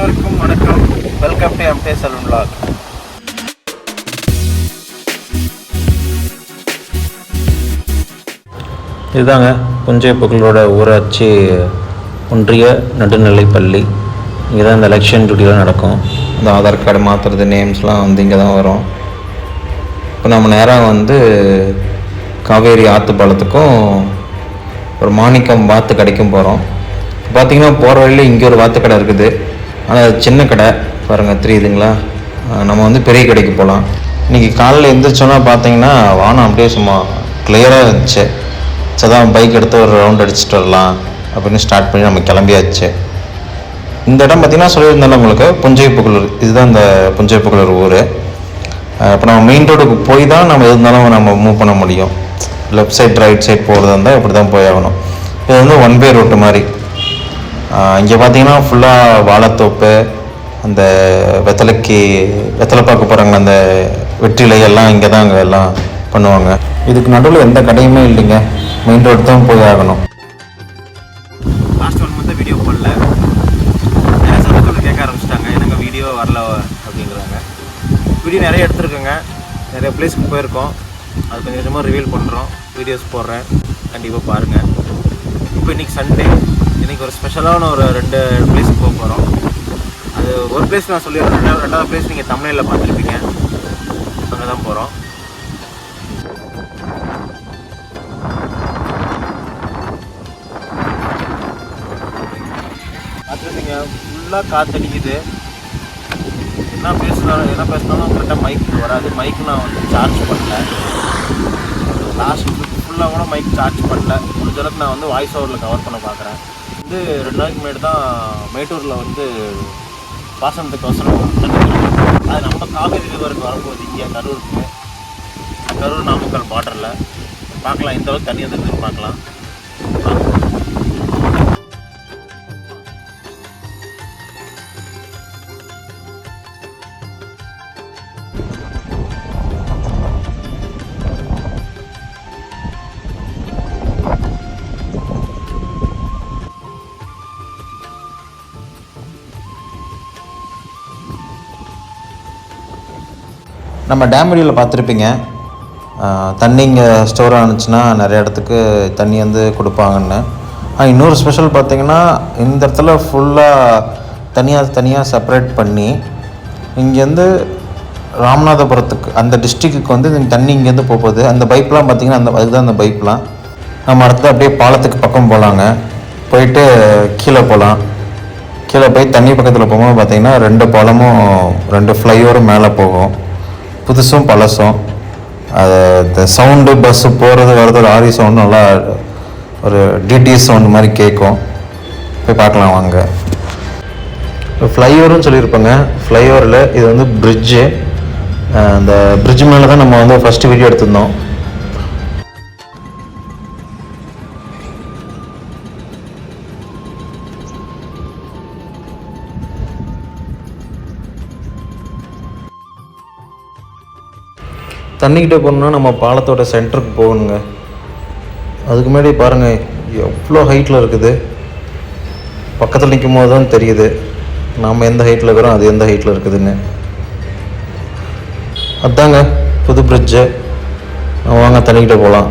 அனைவருக்கும் வணக்கம். Welcome to எம்டே சலூன் vlog. இதுதாங்க புஞ்சை புகழோட ஊராட்சி ஒன்றிய நடுநிலைப் பள்ளி. இங்கே தான் இந்த எலெக்ஷன் டியூட்டிலாம் நடக்கும். இந்த ஆதார் கார்டு மாற்றுறது நேம்ஸ்லாம் வந்து இங்கே தான் வரும். இப்போ நம்ம நேராக வந்து காவேரி ஆற்று பாலத்துக்கும் ஒரு மாணிக்கம் வாத்து கடைக்கும் போகிறோம் பார்த்தீங்கன்னா போகிற வழியில் இங்கே ஒரு வாத்து கடை இருக்குது. ஆனால் சின்ன கடை பாருங்கள் தெரியுதுங்களா? நம்ம வந்து பெரிய கடைக்கு போகலாம் இன்றைக்கி காலையில் எழுந்திரிச்சோன்னா பார்த்தீங்கன்னா வானம் அப்படியே சும்மா கிளியராக இருந்துச்சு. சதான் பைக் எடுத்து ஒரு ரவுண்ட் அடிச்சுட்டு வரலாம் அப்படின்னு ஸ்டார்ட் பண்ணி நம்ம கிளம்பியாச்சு. இந்த இடம் பார்த்திங்கன்னா சொல்லியிருந்தாலும் உங்களுக்கு புஞ்சை புகழூர் இதுதான் இந்த புஞ்சை புகழூர் ஊர் இப்போ நம்ம மெயின் ரோடுக்கு போய் தான் நம்ம இருந்தாலும் நம்ம மூவ் பண்ண முடியும். லெஃப்ட் சைட் ரைட் சைட் போகிறதா இருந்தால் இப்படி தான் போய் ஆகணும். இது வந்து ஒன் வே ரோட்டு மாதிரி. இங்கே பார்த்தீங்கன்னா ஃபுல்லாக வாழைத்தோப்பு அந்த வெத்தலைக்கு வெத்தலை பார்க்க போகிறாங்க அந்த வெற்றிலை எல்லாம் இங்கே தான் அங்கே எல்லாம் பண்ணுவாங்க. இதுக்கு நடுவில் எந்த கடையுமே இல்லைங்க. மெயின் ரோடு தான் போய் ஆகணும். லாஸ்ட் ஒன் வீடியோ போடல. நிறைய சந்தோஷத்தில் கேட்க ஆரம்பிச்சிட்டாங்க. என்னங்க வீடியோ வரல அப்படிங்கிறாங்க. வீடியோ நிறைய எடுத்துருக்கோங்க. நிறைய பிளேஸ்க்கு போயிருக்கோம். அது கொஞ்சம் கொஞ்சமாக ரிவீல் பண்ணுறோம் வீடியோஸ் போடுறேன். கண்டிப்பாக பாருங்கள் இப்போ இன்றைக்கி சண்டே இன்றைக்கி ஒரு ஸ்பெஷலான ஒரு ரெண்டு பிளேஸ்க்கு போக போகிறோம் அது ஒரு பிளேஸ் நான் சொல்லிடுறேன். ரெண்டாவது ரெண்டாவது பிளேஸ் நீங்கள் தமிழில் பார்த்துருப்பீங்க. அங்கே தான் போகிறோம் பார்த்துருப்பீங்க ஃபுல்லாக காற்றடிக்குது என்ன பேசினாலும் என்ன பேசினாலும் கரெக்டாக மைக் வராது. மைக் நான் வந்து சார்ஜ் பண்ணல. லாஸ்ட் ஃபுல்லாக கூட மைக் சார்ஜ் பண்ணல. முடிஞ்சளவுக்கு நான் வந்து வாய்ஸ் ஓவரில் கவர் பண்ண பார்க்குறேன். வந்து ரெண்டு நாளைக்கு முன்னாடி தான் மேட்டூரில் வந்து பாசனத்துக்கொசரம் அது நம்ம காவேரி ரிவருக்கு வரும்போது இங்கே கரூருக்கு. கரூர் நாமக்கல் பார்டரில் பார்க்கலாம் இந்த அளவுக்கு தண்ணி வந்துருக்குன்னு பார்க்கலாம். நம்ம டேம் வீடியோவில் பார்த்துருப்பீங்க. தண்ணி இங்கே ஸ்டோர் ஆனுச்சுன்னா நிறைய இடத்துக்கு தண்ணி வந்து கொடுப்பாங்கன்னு. இன்னொரு ஸ்பெஷல் பார்த்தீங்கன்னா இந்த இடத்துல ஃபுல்லாக தனியாக தனியாக செப்பரேட் பண்ணி இங்கேருந்து ராமநாதபுரத்துக்கு அந்த டிஸ்ட்ரிக்ட்டுக்கு வந்து தண்ணி இங்கேருந்து போகுது. அந்த பைப்லாம் பார்த்தீங்கன்னா அந்த அதுதான் அந்த பைப்லாம். நம்ம அடுத்து அப்படியே பாலத்துக்கு பக்கம் போகலாங்க போயிட்டு கீழே போகலாம் கீழே போய் தண்ணி பக்கத்தில் போகும்போது பார்த்திங்கன்னா ரெண்டு பாலமும் ரெண்டு ஃப்ளைஓவரும் மேலே போகும். புதுசும் பழசும். அது இந்த சவுண்டு பஸ்ஸு போகிறது வர்றது லாரி சவுண்டு நல்லா ஒரு டிடி சவுண்டு மாதிரி கேட்கும் போய் பார்க்கலாம் வாங்க. ஃப்ளைஓவர்னு சொல்லியிருப்பாங்க. ஃப்ளைஓவரில் இது வந்து பிரிட்ஜு அந்த பிரிட்ஜ் மேலே தான் நம்ம வந்து ஃபஸ்ட்டு வீடியோ எடுத்திருந்தோம். தண்ணிக்கிட்டே போகணுன்னா நம்ம பாலத்தோட சென்டருக்கு போகணுங்க. அதுக்கு முன்னாடி பாருங்கள் எவ்வளோ ஹைட்டில் இருக்குது. பக்கத்தில் நிற்கும் போது தான் தெரியுது. நாம் எந்த ஹைட்டில் இருக்கிறோம் அது எந்த ஹைட்டில் இருக்குதுன்னு. அதாங்க புது பிரிட்ஜு வாங்க தண்ணிக்கிட்டே போகலாம்.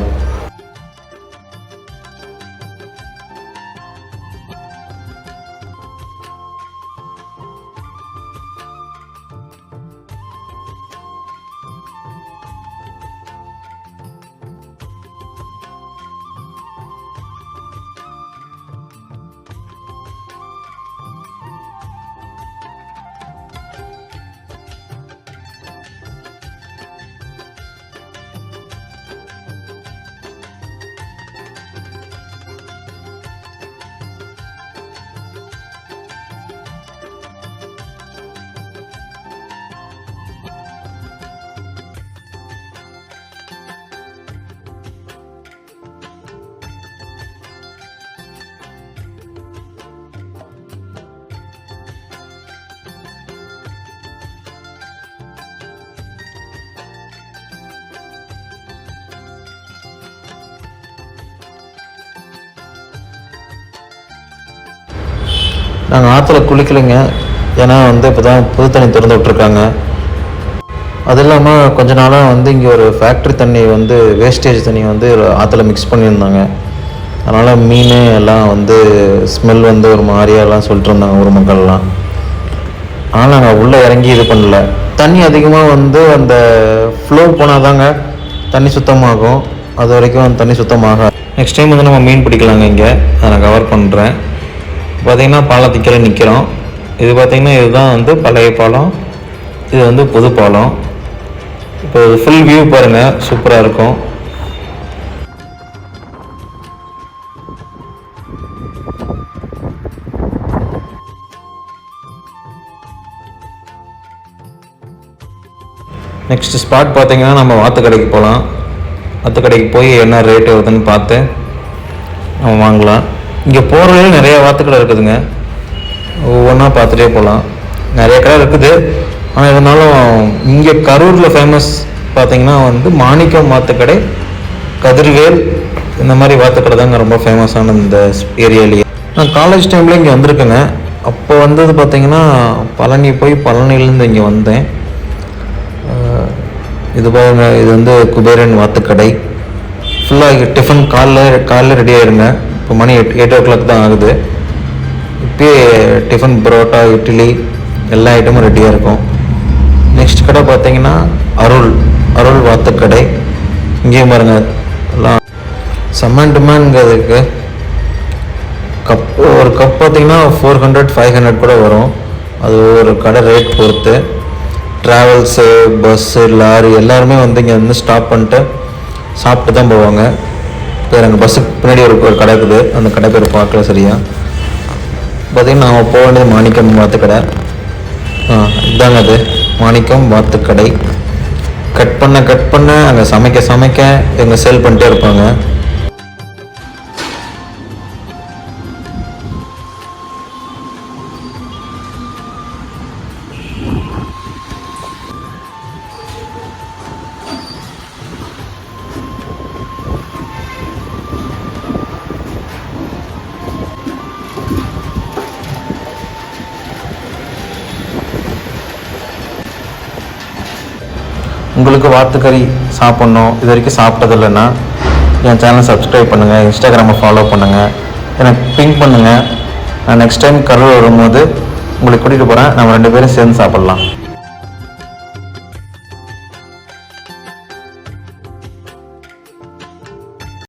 நாங்கள் ஆற்றுல குளிக்கலைங்க. ஏன்னா வந்து இப்போ தான் புது தண்ணி திறந்து விட்ருக்காங்க அது இல்லாமல் கொஞ்ச நாளாக வந்து இங்கே ஒரு ஃபேக்ட்ரி தண்ணி வந்து வேஸ்டேஜ் தண்ணி வந்து ஆற்றுல மிக்ஸ் பண்ணியிருந்தாங்க. அதனால் மீன் எல்லாம் வந்து ஸ்மெல் வந்து ஒரு மாதிரியாலாம் சொல்லிட்டு இருந்தாங்க ஊர் மக்கள்லாம். ஆனால் நாங்கள் உள்ளே இறங்கி இது பண்ணல. தண்ணி அதிகமாக வந்து அந்த ஃப்ளோ போனால் தாங்க தண்ணி சுத்தமாகும். அது வரைக்கும் தண்ணி சுத்தமாக. நெக்ஸ்ட் டைம் வந்து நம்ம மீன் பிடிக்கலாங்க இங்கே. அதை நான் கவர் பண்ணுறேன் பார்த்திங்கன்னா பாலத்துக்கீழே நிற்கிறோம் இது பார்த்திங்கன்னா இதுதான் வந்து பழைய பாலம். இது வந்து புது பாலம். இப்போ ஃபுல் வியூ பாருங்கள் சூப்பராக இருக்கும். நெக்ஸ்ட் ஸ்பாட் பார்த்திங்கன்னா நம்ம வாத்துக்கடைக்கு போகலாம் வாத்துக்கடைக்கு போய் என்ன ரேட்டு வருதுன்னு பார்த்து நம்ம வாங்கலாம். இங்கே போகிறதுல நிறைய வாத்துக்கடை இருக்குதுங்க. ஒவ்வொன்றா பார்த்துட்டே போகலாம் நிறைய கடை இருக்குது. ஆனால் இருந்தாலும் இங்கே கரூரில் ஃபேமஸ் பார்த்தீங்கன்னா வந்து மாணிக்கம் வாத்துக்கடை கதிர்வேல் இந்த மாதிரி வாத்துக்கடை தாங்க ரொம்ப ஃபேமஸான இந்த ஏரியாலேயே. நான் காலேஜ் டைமில் இங்கே வந்திருக்கேங்க. அப்போ வந்தது பார்த்தீங்கன்னா பழனி போய் பழனிலேருந்து இங்கே வந்தேன். இது பாருங்க இது வந்து குபேரன் வாத்துக்கடை ஃபுல்லாக டிஃபன் காலைல காலைல ரெடி ஆயிருங்க. இப்போ மணி எட் எயிட் ஓ கிளாக் தான் ஆகுது. இப்போயே டிஃபன் பரோட்டா இட்லி எல்லா ஐட்டமும் ரெடியாக இருக்கும். நெக்ஸ்ட் கடை பார்த்தீங்கன்னா அருள் அருள் வாத்துக்கடை. இங்கேயும் பாருங்க எல்லாம் செம்மன் டிமாண்ட்ங்கிறதுக்கு கப் ஒரு கப் பார்த்தீங்கன்னா ஃபோர் ஹண்ட்ரட் ஃபைவ் ஹண்ட்ரட் கூட வரும். அது ஒரு கடை ரேட் பொறுத்து. ட்ராவல்ஸு பஸ்ஸு லாரி எல்லாருமே வந்து இங்கே வந்து ஸ்டாப் பண்ணிட்டு சாப்பிட்டு தான் போவாங்க. பேர் எங்கள் பஸ்ஸுக்கு பின்னாடி ஒரு ஒரு கடை இருக்குது. அந்த கடை பேர் பார்க்கல சரியா. பார்த்தீங்கன்னா நாம் போக வேண்டியது மாணிக்கம் வாத்துக்கடை. ஆ இதாங்க அது. மாணிக்கம் வாத்துக்கடை. கட் பண்ண கட் பண்ண அங்கே சமைக்க சமைக்க இவங்க சேல் பண்ணிட்டே இருப்பாங்க. உங்களுக்கு வாத்துக்கறி சாப்பிட்ணும் இது வரைக்கும் சாப்பிட்டதில்லைன்னா என் சேனலை சப்ஸ்கிரைப் பண்ணுங்கள் இன்ஸ்டாகிராமை ஃபாலோ பண்ணுங்கள் எனக்கு பிங்க் பண்ணுங்கள் நான் நெக்ஸ்ட் டைம் கரூர் வரும்போது உங்களை கூட்டிகிட்டு போகிறேன் நம்ம ரெண்டு பேரும் சேர்ந்து சாப்பிட்லாம்.